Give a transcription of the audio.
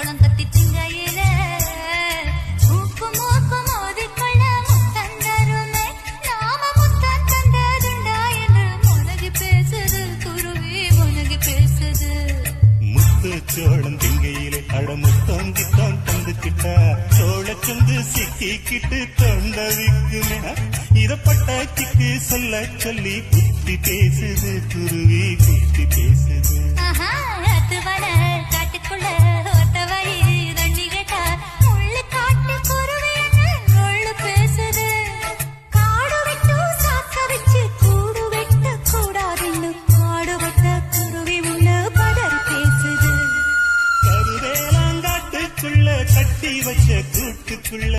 சோளம் கத்தி திங்கையில மூப்பு மூப்பு மோதிக்கொள்ள முத்தம் தருமே. நாம முத்தம் தந்ததுண்டா என்று முனகி பேசுது குருவி முனகி பேசுது. முத்து சோளம் திங்கையிலே அடமுத்தம் கிட்டம் தந்துக்கிட்டா சோழ சுந்து சிக்கிக்கிட்டு தொண்டவிக்குமே. சொல்ல சொல்லி புத்தி பேசுது குருவி. கட்டி வச்ச கூட்டுக்குள்ள